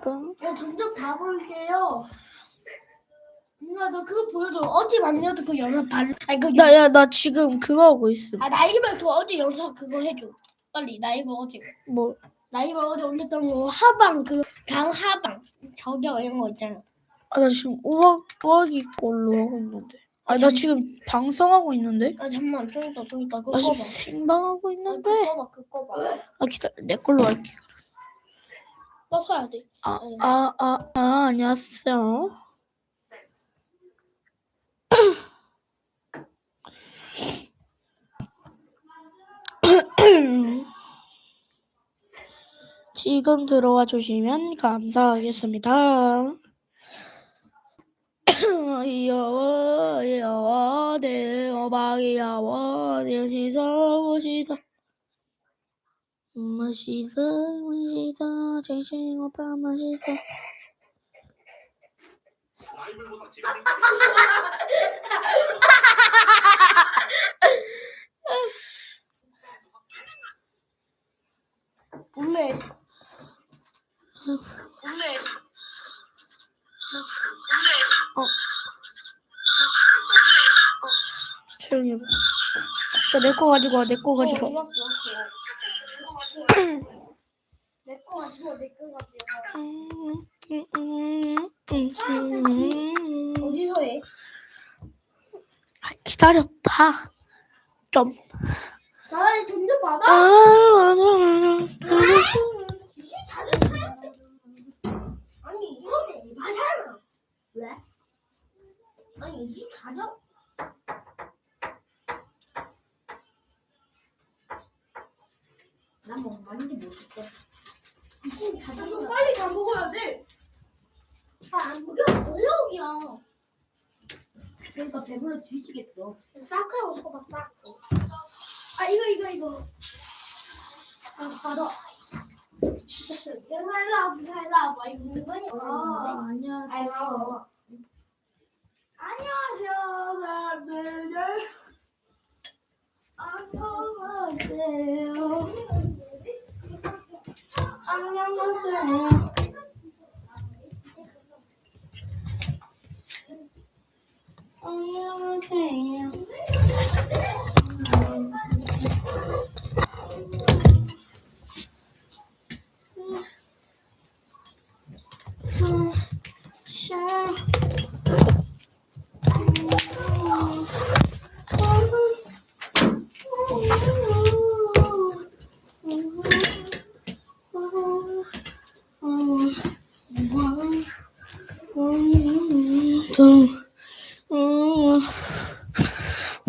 뻥. 야, 점점 다 볼게요. 누나, 너 그거 보여줘. 어제 만녀도 그 영상 발, 아니, 그, 나, 야, 나 지금 그거 하고 있음. 아, 나이벌 그 어제 영상 그거 해줘. 빨리, 나이벌 어제. 뭐, 나이벌 어제 올렸던 거, 하방, 그, 강 하방. 저격 이런 거 있잖아. 아, 나 지금 우악, 우악이 걸로 하고 있는데. 아, 나 지금 방송하고 있는데? 아, 잠만, 좀 이따, 좀 이따. 그거 나 지금. 생방하고 아, 있는데? 그거 봐, 그거 봐. 아, 기다려. 내 걸로 할게. 꺼서야 돼. 아, 아, 아, 아, 안녕하세요. 지금 들어와 주시면 감사하겠습니다. 여워 여워 내 어박이 여워 내 시서 무시서 무시서 무시서 제신 오빠 무시서 원래. 원래. 조용히 해봐. 내거 가지고 와, 내거 가지고. 와. 몰랐어. 내거 가지고, 내거 가지고. 음, 음, 음, 음, 음. 어디서 해? 아, 기다려 봐. 좀. 나의 돈좀 아, 받아. 아, 아, 아. 이게 다른 사람들. 아니 이거는 맞잖아. 왜? 아니 이 가져. 난뭐 많이도 못했어. 이신 자주 빨리 다 먹어야 돼. 아안 먹여 어려우기야. 그러니까 뒤지겠어. 싹하고 소바 싹. 아 이거 이거 이거. 아 받아. 내가 일로 와봐, 일로 와봐. 이거 물건이 아. 안녕하세요. 아이고. 안 안녕하세요.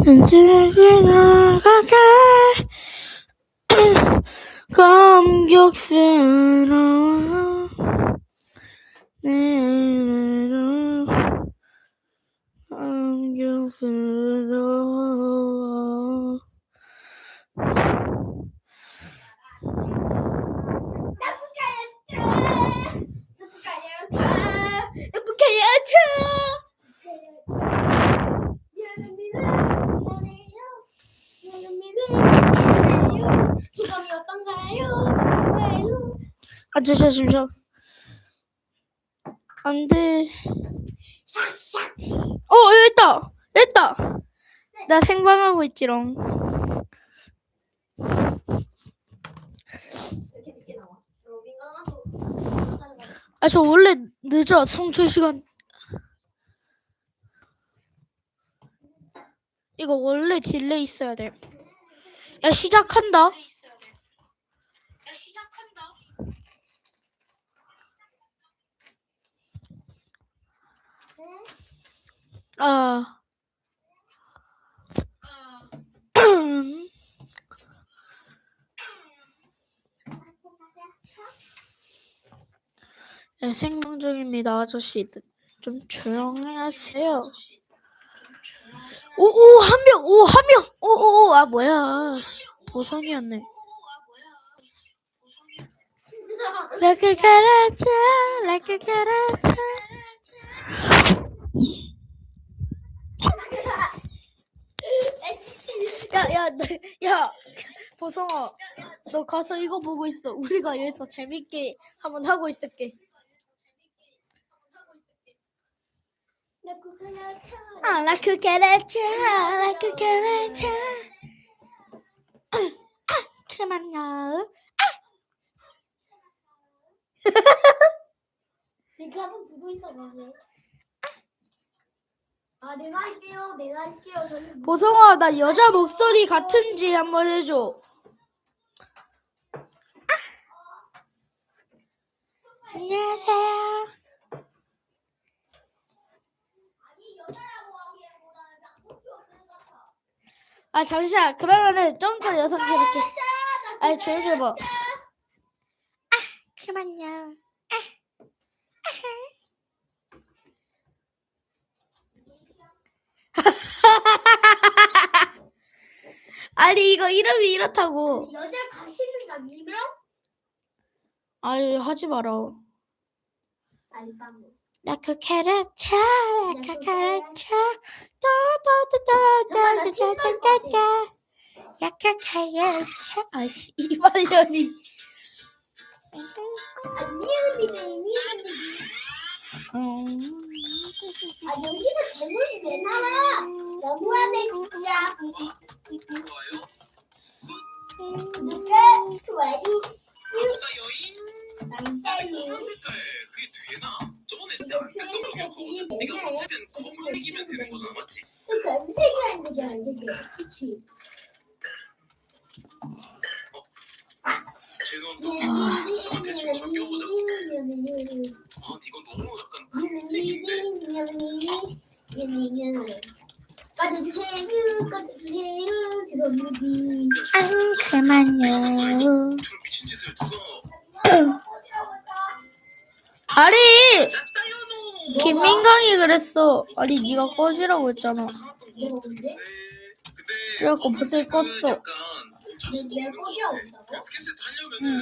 이제 지나가게 감격스러워 내일은 감격스러워 소감이 어떤가요? 정말요? 아 진짜 잠시만 안돼. 어 여기 있다 있다. 나 생방하고 있지롱. 아 저 원래 늦어 성출 시간. 이거 원래 딜레이 있어야 돼 야 시작한다. 야 아 네, 생방 중입니다 아저씨들 좀 조용히 하세요. 오 오 한 명 오 한 명. 오 오 오 아 뭐야. 씨, 보성이었네. Like a character, like a character. 야, 야, 너- 야, 보성아, 너 가서 이거 보고 있어. 우리가 여기서 재밌게 한번 하고 있을게. 아, 나 그게 내차, 나 그게 내차. 잠만요 내가 한번 보고 있어, 먼저. 아 내가 할게요. 내가 할게요. 저는 보성아, 나 여자 목소리 같은지 한번 해줘. 안녕하세요. 아 잠시만 그러면은 좀 더 여성스럽게 아니 조용히 해봐 아 그만요 아 니 이거 이름이 이렇다고 여자 가시는 거 아니면 아니 하지 마라. 라쿠카라차 라쿠카라차 따따따따따따따따 야카카야차 아씨 이발년이 아 미안해 미안해. 음. 아 여기서 대문이 왜 나와? 너무하네 진짜. 좋아요? 너무 약간 금색인데. 안 그만요. 아리 김민강이 그랬어. 아리 네가 꺼지라고 했잖아. 그래갖고 못을 껐어. 내가 꺼지라고 응.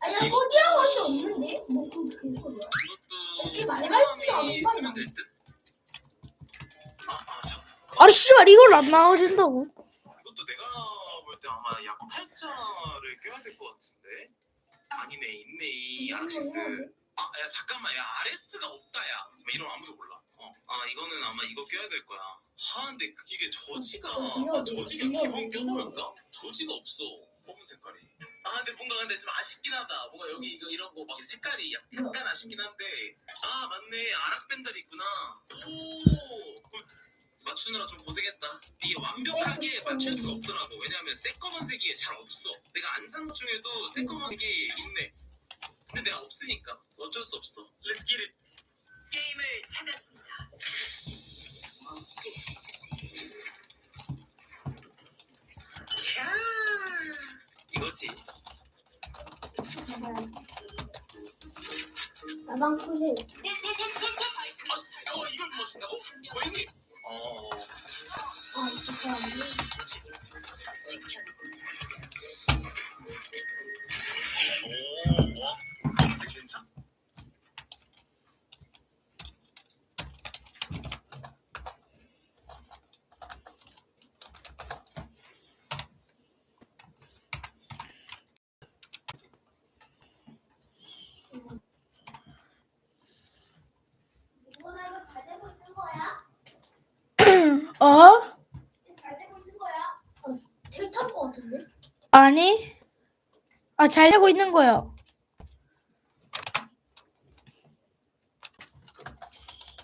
아니 꺼지라고 한 게 없는데? 뭐 그렇게 말할 필요 없는 거야. 아. 아니 씨발 이걸 안 나와준다고 이것도 내가 볼 때 아마 약 팔자를 껴야 될 것 같은데 아니네 있네 이 아락시스 아야 잠깐만 야 RS가 없다 야 이런 아무도 몰라 어. 아 이거는 아마 이거 껴야 될 거야 하 근데 그- 이게 저지가 아, 저지가 기본 껴놓을까? 저지가 없어 검은 색깔이 아 근데 뭔가 근데 좀 아쉽긴 하다 뭔가 여기 이거 이런 거 막 색깔이 약- 약간 아쉽긴 한데 아 맞네 아락 밴달 있구나 오 굿. 맞추느라 좀 고생했다. 이게 완벽하게 맞출 수가 없더라고. 왜냐하면 새꺼먼 색이 잘 없어. 내가 안산 중에도 새꺼먼 색이 있네. 근데 내가 없으니까 어쩔 수 없어. Let's get it. 게임을 찾았습니다. 캬. 이거지. 나방 크세. 아니 아 잘 되고 있는 거야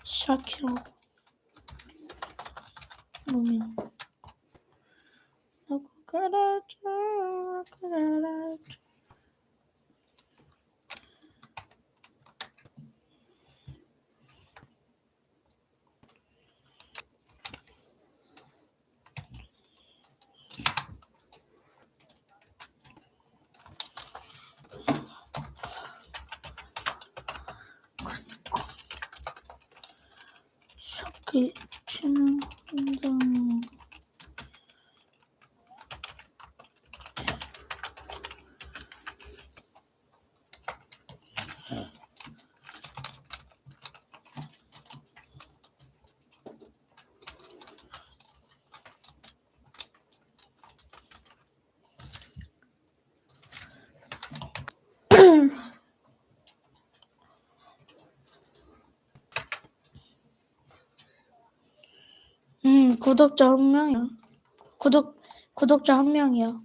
샤키로 Okay. 구독자 한 명이야. 구독 구독자 한 명이야.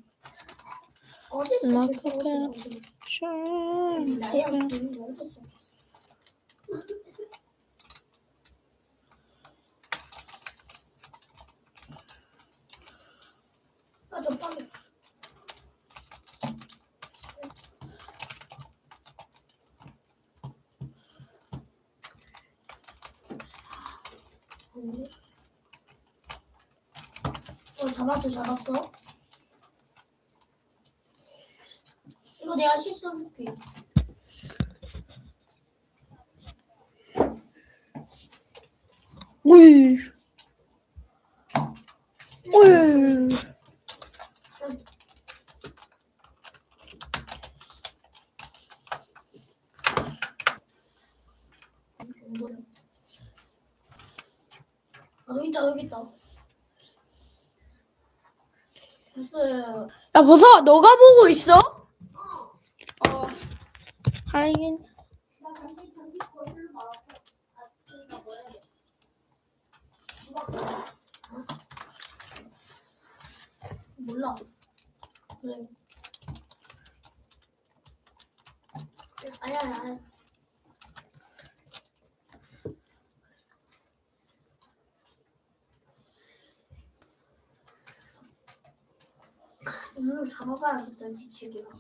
어디서 막 이렇게 그렇게 써가지고. 쉔, 나야 그렇게. 기분이 어디서 아저 빵 어 잡았어 이거 내가 실수해볼게 울. 울. 아, 여기 있다, 여기 있다. 버섯 너가 보고 있어? 어. 하긴. 나 간식, 간식 거실로 나왔어. 아, 그니까 뭐야? 몰라. 그래. 아니야, 아니야. 오늘 잡아가야겠다, 뒤치기랑.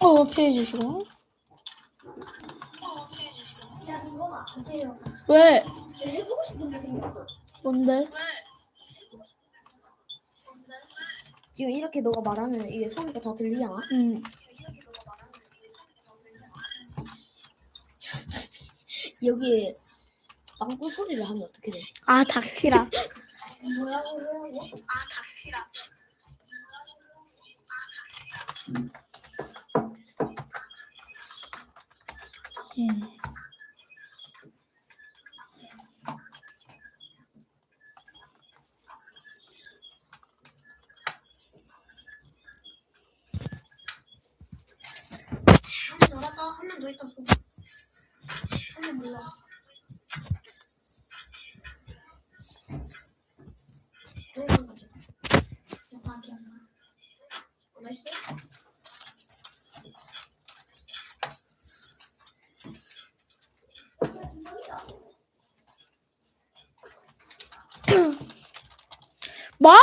어 피해 주시고. 야, 이거 봐. 주세요. 왜? 해보고 싶은 게 생겼어. 뭔데? 지금 이렇게 너가 말하면 이게 소리가 다 들리잖아. 응. 여기에 빵꾸 소리를 하면 어떻게 돼? 아 닥치라. 뭐라고 그러고? 응. 한명 놀았다. 한 명 더 있다. 한명 몰라. 들어가자. 야, 밖에 안 나. 어, 나이스. 뭐? 어?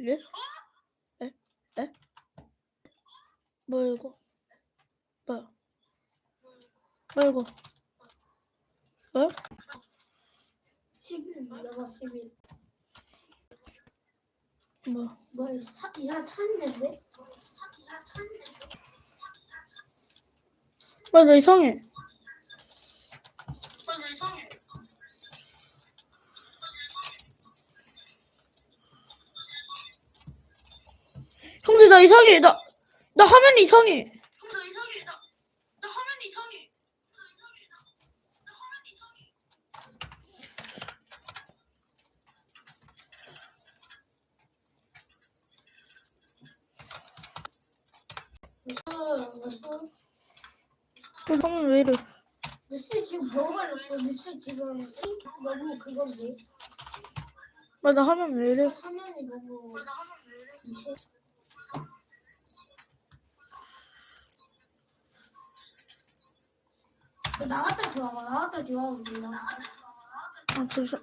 예? 에? 에? 뭐야 이거? 뭐야? 뭐야 이거? 뭐야? 11 눌러봐, 11. 뭐야? 뭐야, 사, 이 사람 찾는데 왜? 뭐야 나 이상해. 나 이상해. 나, 나 화면이 이상해. 무슨? 그 화면 왜 이래? 뉴스 지금 뭐 걸렸어? 뉴스 지금 잉? 너무 그건데 나 화면 왜 이래? 화면이 너무 이제 너 나갔다 들어와봐 나갔다 들어와봐 몰라 아 잠시. 어.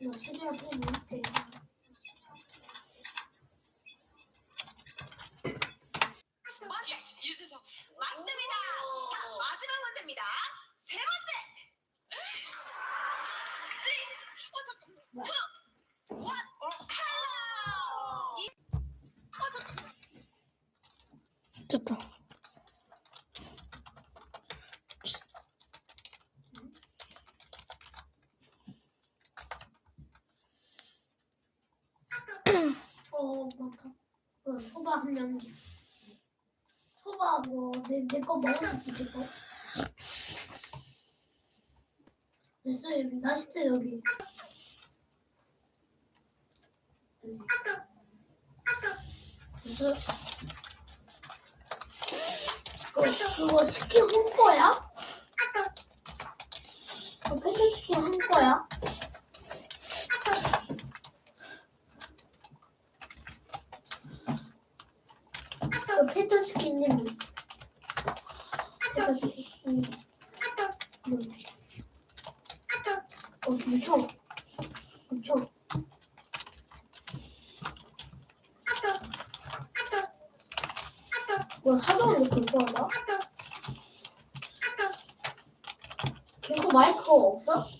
이거 최대한 또 못해 유재석 맞습니다. 자, 마지막 문제입니다. 세 번째. 쓰리. 어 잠깐만. 투. 원. 칼라. 이. 어 잠깐만. 됐다. 어 많다 어, 그러면 소바 하면 소바 뭐 내 내거 먹을 수 있겠다. 됐어 나 진짜 여기. 됐어. 그거 그거 스킨 한 거야? 그 팬티 스킨 한 거야? 그 팬티 스킨님. 팬티 스킨. 음. 음. 어, 엄청. 엄청. 뭐 사전에 근거하다? 걔거 마이크가 없어?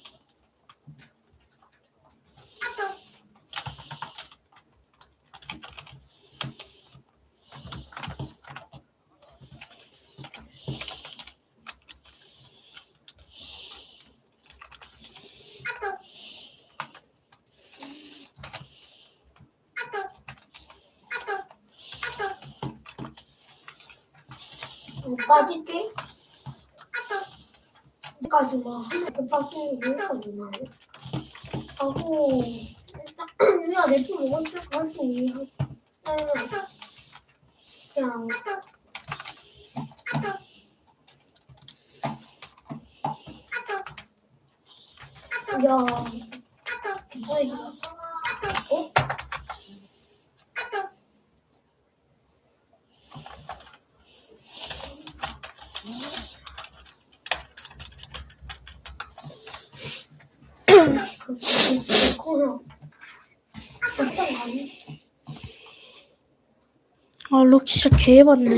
어, 빠질게. 여기까지 막 여기까지 막 하고 우리가 내품 먹었으니까 할수 있니 그냥 야. 이거 어? 그거 어떤 거 아니? 아럭 진짜 개해봤네.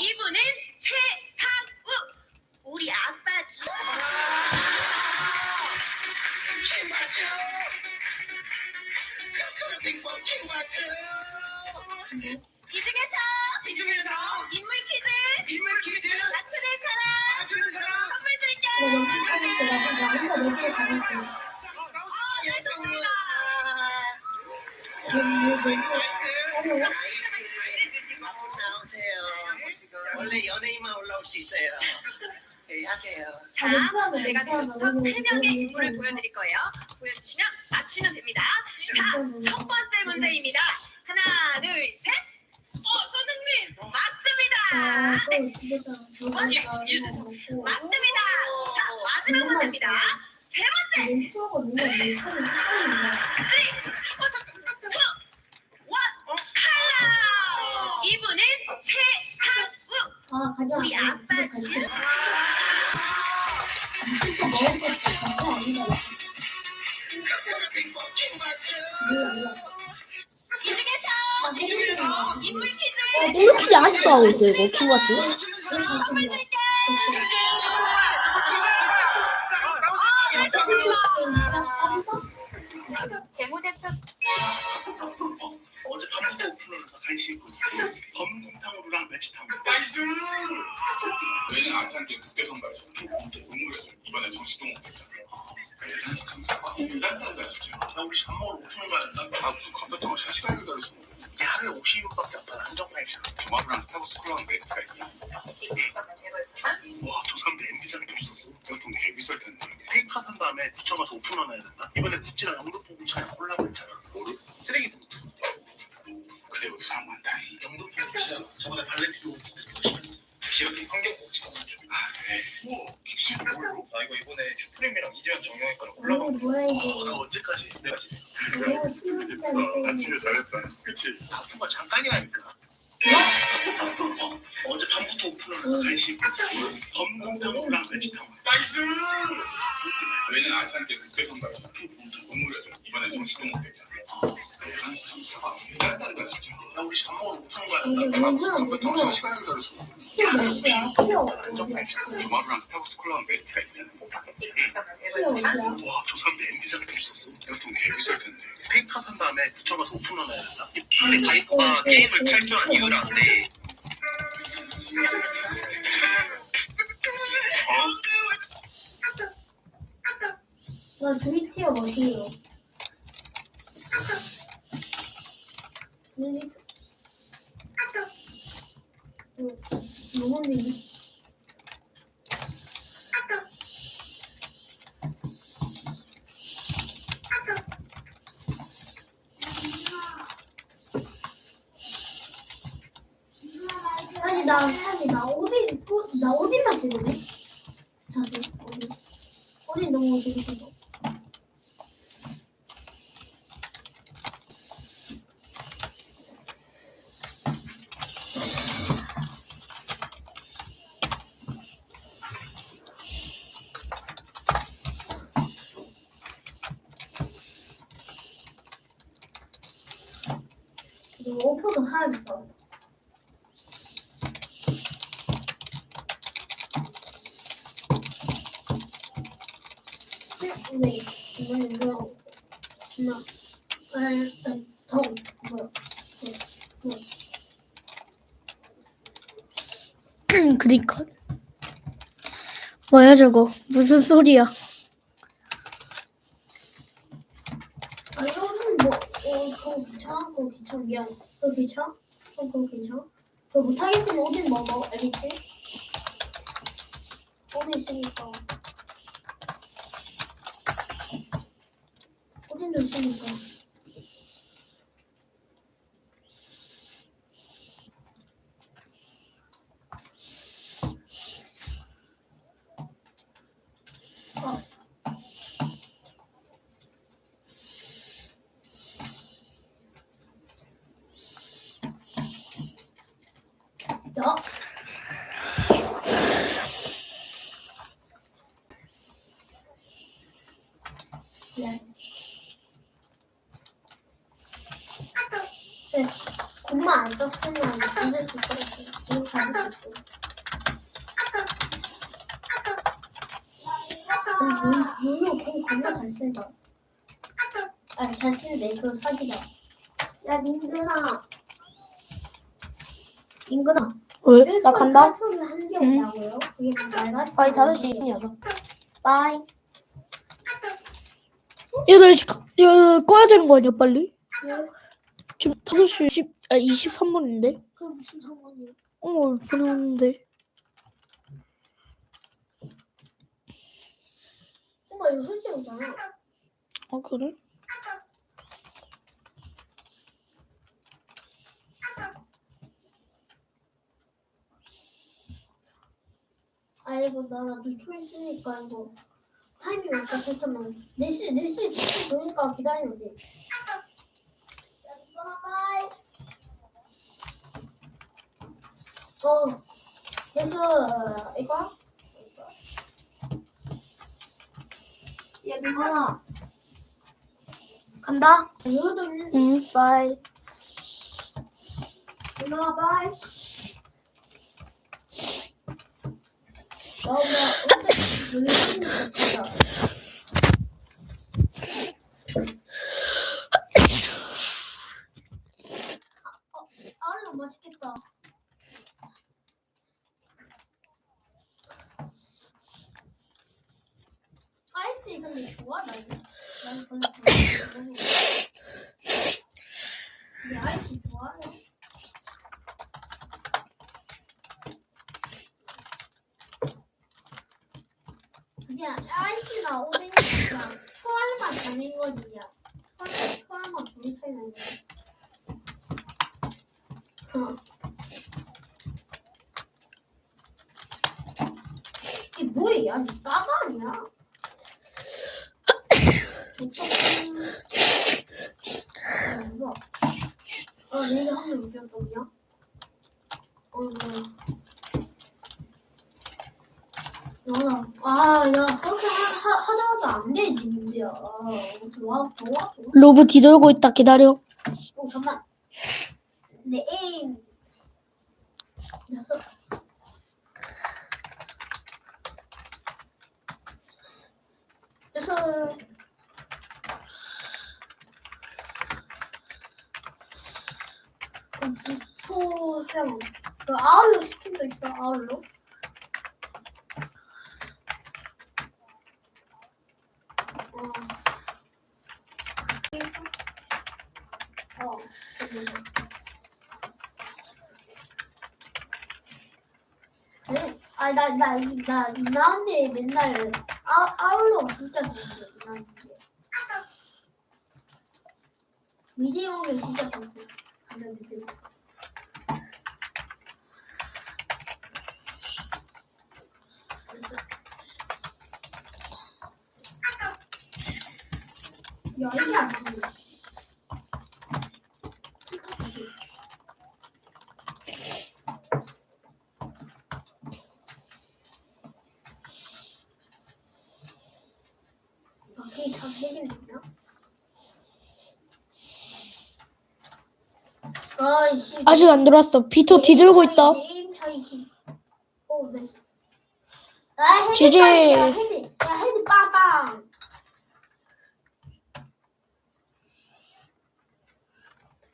이분은 최상우 우리 아빠지. 이 중에서 이 중에서 인물 퀴즈. 인물 퀴즈. 맞추는 사람. 맞추는 사람. 선물 내게 가봤어. 어, 예상합니다. 나오세요. 원래 연예인만 올라올 수 있어요. 자, 제가 첫세 명의 인물을 보여드릴 거예요. 보여주시면 맞히면 됩니다. 자, 첫 번째 문제입니다. 하나, 둘, 셋. 어, 선생님 맞습니다. 네, 맞습니다. 자, 마지막 문제입니다. 세 번째. 어, 잠깐. 투. 원. 칼라. 이분은 최상우. 아 가자. 우리 아빠 지. 진짜 먹을 거 진짜 아니다. 몰라 몰라. 이 중에서 인물 퀴즈. 이렇게 아직도 하고 있어 이거 선물 줄게. 재무제표 어제 밤부터 오픈하면서 간식 검곰탕으로랑 매치탕. 나이스. 저희는 아시안게임 국대 선발전 동물에서 이번에 정식도 못했잖아. 예산 시청자가 예산까지가 진짜 나 우리 밥 먹으러 오픈을 가야 된다. 나 무슨 감자탕을 시간 시간 기다려서 먹어. 이게 하루에 50인분밖에 안 받아 한정판이잖아. 조마루랑 스타벅스 콜라랑 메리트가 있어. 와, 저 사람들 MD장도 없었어. 보통 개 비쌀 텐데. 테이크아웃 한 다음에 붙여가서 오픈을 해야 된다. 이번에 구찌랑 영등포구청이랑 콜라보 했잖아. 뭐를? 쓰레기 봉 투. 그대로 사람 많다니. 영등포구청 저번에 발렌티노. 기억이 환경복지가 맞죠. 아 그래. 뭐 뭘로? 나 이거 이번에 슈프림이랑 이재현 정형외과랑 이거 콜라보 뭐야 어, 이게? 그거 언제까지? 내가 내가 신문자인데. 나 진짜 잘했다. 그치? 바쁜가 잠깐이라니까. 어제 밤부터 오픈을 하면서 간식 검곰탕으로랑 매치탕. 나이스. 저희는 아시안 게임 국대 선발전 동물에서 이번에 정식도 못 했잖아. 나 주위티어 멋이에요. 눈이 응, 너무 힘드네. 사실 나 사실 나 어디 또- 나 어디만 쓰는데? 사실 어디 어디 너무 재밌어. 오퍼도 사라졌다. 네, 이번에 나, 아, 일단 정 뭐야? 그니까. 뭐야 저거? 무슨 소리야? 아 이거는 뭐, 어, 그거 귀찮아? 그거 귀찮아? 미안. 그거 귀찮아? 어, 그거 괜찮아? 그거 못하겠으면 어딘 먹어, 알겠지? 어디 있으니까. 어딘도 있으니까. 야. 미안. 네, 곰만 안 썼으면 믿을 수 있을 것 같아. 이거 받을 수 있어. 눈으로 곰 겁나 잘 쓴다. 아, 잘 그거 사기다. 야, 민근아. 인근아. 왜? 나 간다. 카톡이 한개 응. 없다고요? 그게 말같이 거의 5시 2분이어서. 빠이. 지금 야, 꺼야 되는 거 아니야, 빨리? 왜? 지금 5시 10, 아, 23분인데? 그게 무슨 상관이야? 어, 보내왔는데. 엄마 6시 오잖아. 아, 그래? 아 이거 나 늦춰 있으니까 이거 타이밍 없다 했다면 4시 4시 4시 보니까 기다리면 돼. 어, 그래서 이거 야, 민근아. 간다. 이것도 있는데 응. 빠이. 민근아, 빠이. 나오면 어때? 눈이 뜨니까 진짜. 아, 어, 아울러 맛있겠다. 아이스 근데 좋아 나는. 나는 별로 좋아해. 근데 아이스 좋아해. 그냥 아이스나 오뎅이랑 초알만 다른 거지 그냥. 초알, 초알만 둘이 차이 나는 거야. 어. 이게 뭐야? 이 까가 아니야? 어, 뭐야? 어, 내가 한번 웃겼더니야? 어, 뭐야? 야, 아, 야, 그렇게 하, 하, 하자마자 안 되지, 민지야. 좋아, 좋아, 좋아. 로브 뒤돌고 있다, 기다려. 어, 잠깐. 내 에임. 됐어. 됐어. 그 초장. 그 아울로 시킨 거 있어, 아울로? 어, 어. 네. 아니 나나나 이나 언니 맨날 아 아울러 진짜 좋은데 이나 언니. 미디 형이 진짜 갔는데 야 이게 안 돼. 아, 그게 잘 아이씨. 아직 안 들어왔어. 비토 뒤들고 있다. 게임 차이. 씨. 오, 나이스. 아, 헤드 지지. 빠졌다, 야, 헤드. 야, 헤드 빵빵.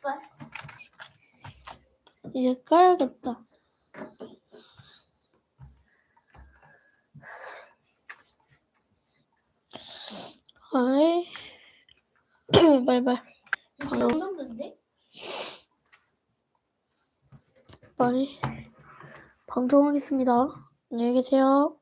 빨. 이제 깔야겠다. 아이. 바이바이. 이거 이 정도인데? 바이. 방종하겠습니다. 안녕히 계세요.